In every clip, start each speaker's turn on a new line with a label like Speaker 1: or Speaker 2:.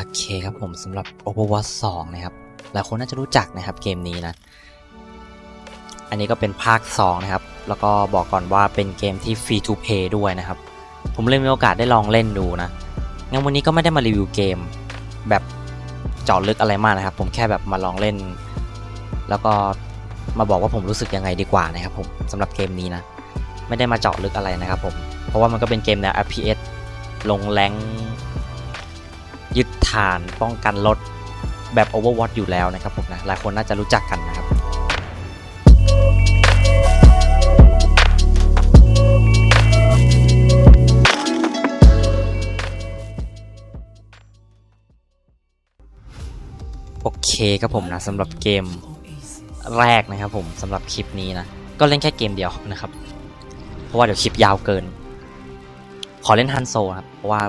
Speaker 1: โอเคครับผมสำหรับ Overwatch 2 นะครับ หลายคนน่าจะรู้จักนะครับเกมนี้นะ อันนี้ก็เป็นภาค 2 นะครับ แล้วก็บอกก่อนว่าเป็นเกมที่ Free to Play ด้วยนะครับ ผมเลยมีโอกาสได้ลองเล่นดูนะ งั้นวันนี้ก็ไม่ได้มารีวิวเกมแบบเจาะลึกอะไรมากนะครับ ผมแค่แบบมาลองเล่น แล้วก็มาบอกว่าผมรู้สึกยังไงดีกว่านะครับผมสำหรับเกมนี้นะ ไม่ได้มาเจาะลึกอะไรนะครับผม เพราะว่ามันก็เป็นเกมแนว FPS ลงแรงานป้องกันรถแบบ Overwatch อยู่แล้วนะครับผมนะหลายคนน่าจะรู้จักกันนะครับโอเคครับผมนะสำหรับเกมแรกนะครับผมสำหรับคลิปนี้นะ ก็เล่นแค่เกมเดียวนะครับ เพราะว่าเดี๋ยวคลิปยาวเกิน ขอเล่นฮันโซครับ เพราะว่า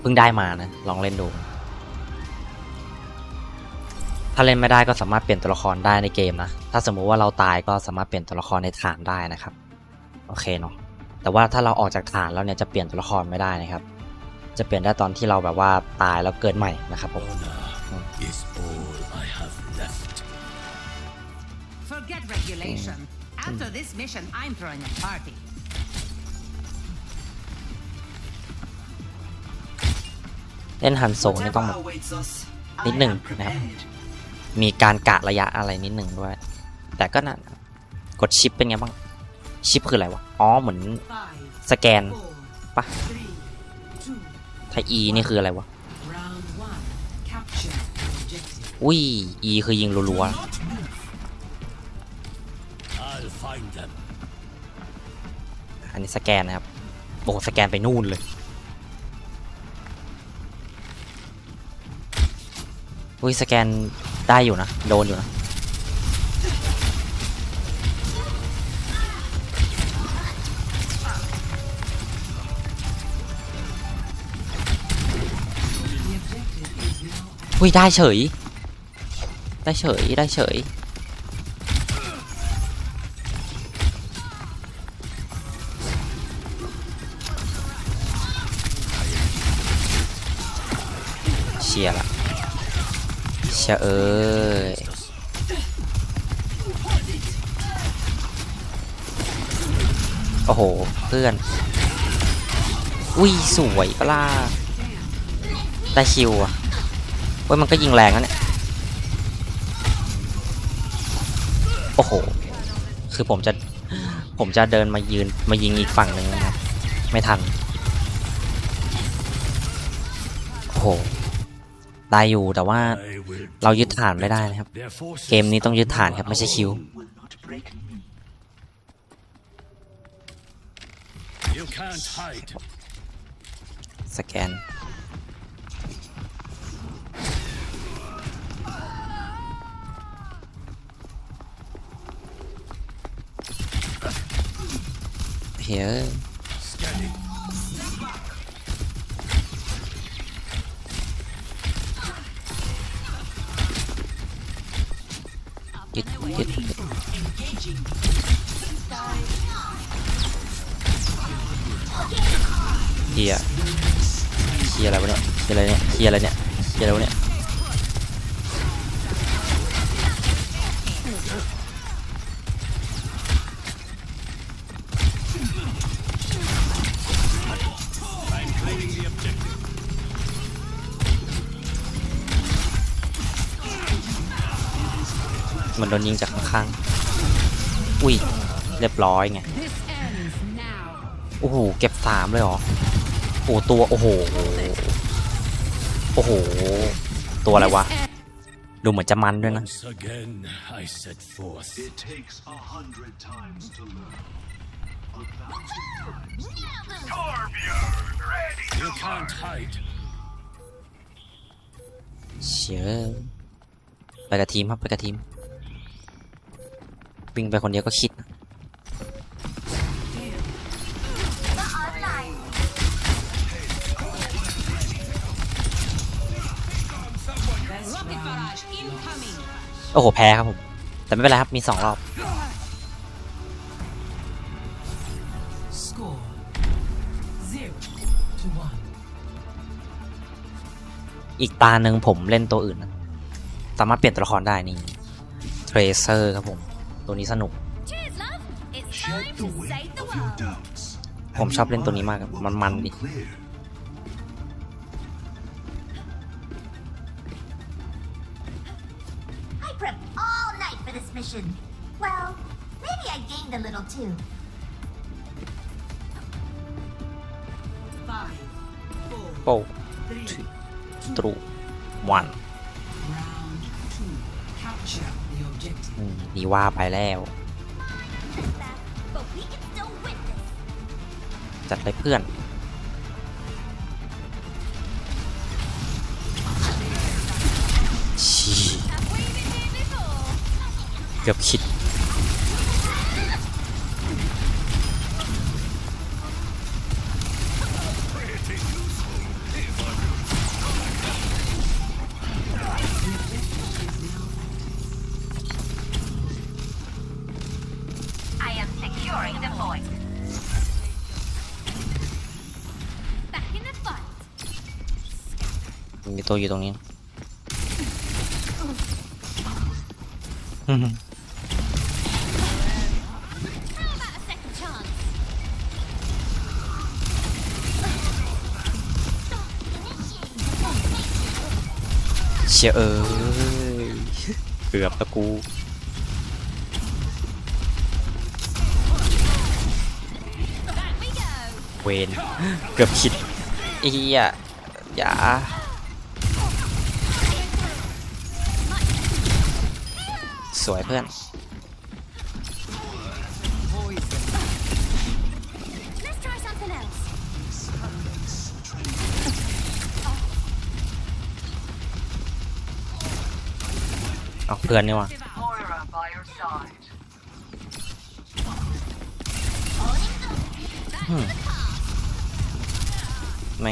Speaker 1: เพิ่งได้มานะ ลองเล่นดู ถ้าเล่นไม่ได้ก็สามารถเปลี่ยนตัวละครได้ในเกมนะ ถ้าสมมุติว่าเราตายก็สามารถเปลี่ยนตัวละครในฐานได้นะครับ โอเคเนาะ แต่ว่าถ้าเราออกจากฐานแล้วเนี่ยจะเปลี่ยนตัวละครไม่ได้นะครับ จะเปลี่ยนได้ตอนที่เราแบบว่าตายแล้วเกิดใหม่นะครับผม
Speaker 2: is all I have left.
Speaker 3: Forget regulation. After this mission, I'm throwing a party.
Speaker 1: เล่นฮันโซนี่ต้องแบบนิดหนึ่งนะครับ มีการกะระยะอะไรนิดหนึ่งด้วย แต่ก็น่ากดชิปเป็นไงบ้าง ชิปคืออะไรวะ อ๋อเหมือนสแกนปะถ้า E นี่คืออะไรวะ อุ้ย E คือยิงรัวๆ อันนี้สแกนนะครับ โอ้สแกนไปนู่นเลยอุ้ยสแกน ได้อยู่นะ โดนอยู่นะอุ้ยได้เฉย ได้เฉย ได้เฉย เชียร์ละ เชียเอ้ยโอ้โห เพื่อน อุ้ย สวยปล่ะได้คิวอะเว้ยมันก็ยิงแรงนะเนี่ย โอ้โห คือผมจะ ผมจะเดินมายืนมายิงอีกฝั่งหนึ่งนะครับ ไม่ทัน โอ้โห ได้อยู่แต่ว่าเรายึดฐานไม่ได้นะครับ เกมนี้ต้องยึดฐานครับไม่ใช่คิวสแกนเฮ้ย เฮียเฮียอะไรวะเนี่ยเฮียอะไรเนี่ยเฮียอะไรเนี่ยเฮียอะไรวะเนี่ย มันโดนยิงจากข้างๆ อุ้ย เรียบร้อยไง
Speaker 3: This ends now.
Speaker 1: โอ้โห เก็บสามเลยเหรอ โอ้โหตัว โอ้โห โอ้โห ตัวอะไรวะ ดูเหมือนจะมันด้วยนะ
Speaker 2: Once again, I set forth.
Speaker 4: It takes a hundred times to learn. A thousand times.
Speaker 2: You can't hide.
Speaker 1: เชื่อไปกับทีมครับ ไปกับทีม วิ่งไปคนเดียวก็คิดโอ้โห แพ้ครับผม แต่ไม่เป็นไรครับ มีสองรอบอีกตาหนึ่งผมเล่นตัวอื่นนะสามารถเปลี่ยนตัวละครได้นี่เทรเซอร์ครับผม ตัวนี้สนุก
Speaker 5: Cheers, love. It's
Speaker 4: Shed
Speaker 5: time
Speaker 4: the
Speaker 5: to
Speaker 4: weight
Speaker 5: save the
Speaker 4: of your
Speaker 5: world.
Speaker 4: doubts.
Speaker 1: ผม
Speaker 4: and
Speaker 1: ชอบเล่น
Speaker 4: your
Speaker 1: ตัวนี้มากครับ
Speaker 4: mind
Speaker 1: มัน
Speaker 4: will
Speaker 1: มัน
Speaker 4: become
Speaker 1: ดิ
Speaker 4: clear.
Speaker 5: I prepped all night for this mission. Well, maybe I gained a little too.
Speaker 3: Five, four,
Speaker 1: โป้
Speaker 3: three,
Speaker 1: ตรูวัน
Speaker 3: round two. Capture
Speaker 1: นี่ว่าไปแล้ว จัดเลยเพื่อน ชี เกือบคิด
Speaker 5: securing the point. Back in the fight.
Speaker 1: มีตัวอยู่ตรงนี้
Speaker 5: How about a second chance?
Speaker 1: เชียเอ้ยเกือบตะกู เวนเกือบคิดอีอะอย่าสวยเพื่อน
Speaker 5: Let's try something else.
Speaker 1: เอาเพื่อนนี่ว่ะ
Speaker 3: Moira by your side.
Speaker 5: Back to the car.
Speaker 1: แม่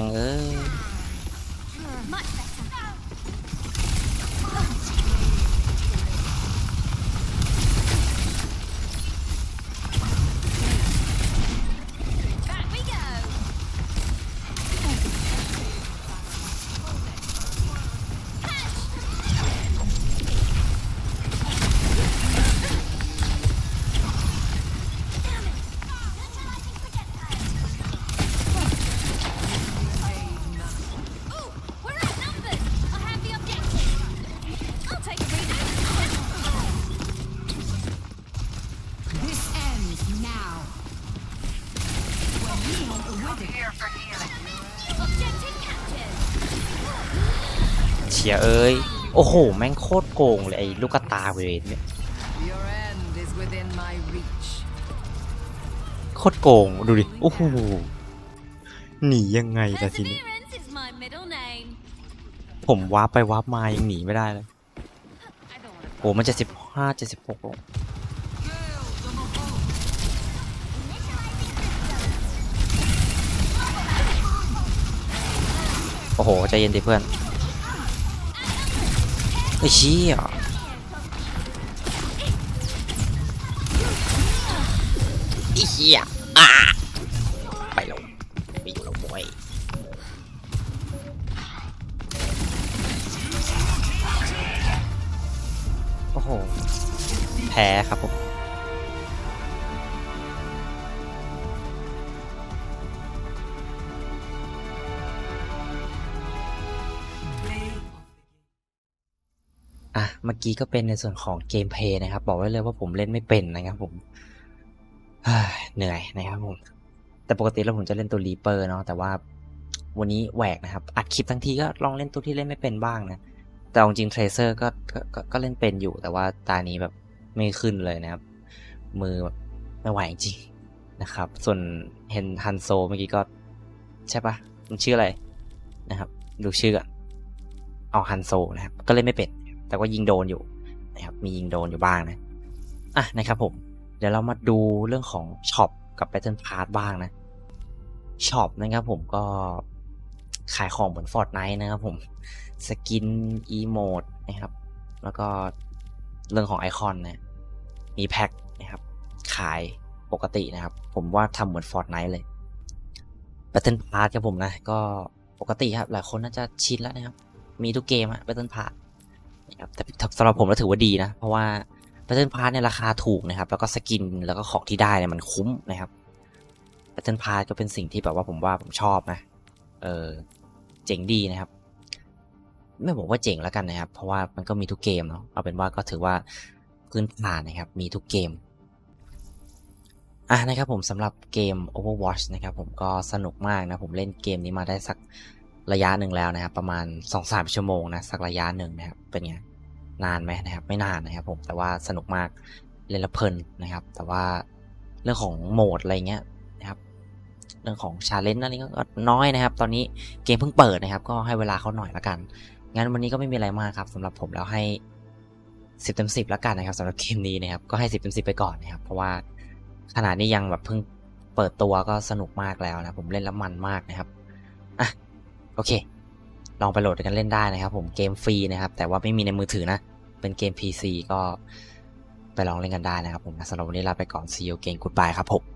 Speaker 1: งเเชียเอ้ย โอ้โห แม่งโคตรโกงเลย ไอ้ลูกกระตาเวนเนี่ยโคตรโกง ดูดิ โอ้โห หนียังไงล่ะทีนี้ ผมวาร์ปไปวาร์ปมายังหนีไม่ได้เลย โอ้มันจะสิบห้าเจ็ดสิบหกลง โอ้โห ใจเย็นดิเพื่อนไอ้เชี่ยไอ้เชี่ยอะ อะเมื่อกี้ก็เป็นในส่วนของเกมเพย์นะครับ บอกไว้เลยว่าผมเล่นไม่เป็นนะครับผมเหนื่อยนะครับผม แต่ปกติแล้วผมจะเล่นตัวรีเปอร์เนาะแต่ว่าวันนี้แหวกนะครับ อัดคลิปทั้งทีก็ลองเล่นตัวที่เล่นไม่เป็นบ้างนะ แต่จริงเทรเซอร์ก็ก็เล่นเป็นอยู่ แต่ว่าตานี้แบบไม่ขึ้นเลยนะครับ มือแบบไม่ไหวจริงนะครับ ส่วนเห็นฮันโซเมื่อกี้ก็ ใช่ปะมันชื่ออะไรนะครับ ดูชื่อก่อนเอาฮันโซนะครับ ก็เล่นไม่เป็น แต่ว่ายิงโดนอยู่นะครับมียิงโดนอยู่บ้างนะอะนะครับผม เดี๋ยวเรามาดูเรื่องของช็อปกับ Battle Pass บ้างนะช็อปนะครับผมก็ขายของเหมือน Fortnite นะครับผมสกินอีโมดนะครับ แล้วก็เรื่องของไอคอนนะมีแพ็คนะครับ ขายปกตินะครับ ผมว่าทำเหมือน Fortnite เลย Battle Pass ครับผมนะ ก็ปกติครับ หลายคนน่าจะชินแล้วนะครับ มีทุกเกมอะ Battle Pass นะครับแต่สำหรับผมแล้วถือว่าดีนะ เพราะว่า Battle Pass เนี่ยราคาถูกนะครับ แล้วก็สกินแล้วก็ของที่ได้เนี่ยมันคุ้มนะครับ Battle Pass ก็เป็นสิ่งที่แบบว่าผมว่าผมชอบนะ เออเจ๋งดีนะครับ ไม่บอกว่าเจ๋งแล้วกันนะครับ เพราะว่ามันก็มีทุกเกมเนาะเอาเป็นว่าก็ถือว่าพื้นฐานนะครับ มีทุกเกมอะนะครับผมสำหรับเกม Overwatch นะครับผมก็สนุกมากนะ ผมเล่นเกมนี้มาได้สัก ระยะหนึ่งแล้วนะครับ ประมาณ2-3ชั่วโมงนะสักระยะหนึ่งนะครับเป็นไงนานไหมนะครับ ไม่นานนะครับผมแต่ว่าสนุกมากเล่นละเพลินนะครับ แต่ว่าเรื่องของโหมดอะไรเงี้ยนะครับ เรื่องของชาเลนจ์อะไรก็น้อยนะครับ ตอนนี้เกมเพิ่งเปิดนะครับ ก็ให้เวลาเขาหน่อยละกันงั้นวันนี้ก็ไม่มีอะไรมากครับสำหรับผมแล้วให้10เต็ม10แล้วกันนะครับสำหรับเกมนี้นะครับ ก็ให้10เต็ม10ไปก่อนนะครับ เพราะว่าขนาดนี้ยังแบบเพิ่งเปิดตัวก็สนุกมากแล้วนะผมเล่นแล้วมันมากนะครับอะ โอเค ลองไปโหลดกันเล่นได้นะครับ ผมเกมฟรีนะครับ แต่ว่าไม่มีในมือถือนะ เป็นเกม PC ก็ไปลองเล่นกันได้นะครับผมสำหรับวันนี้ลาไปก่อน see you again goodbye ครับผม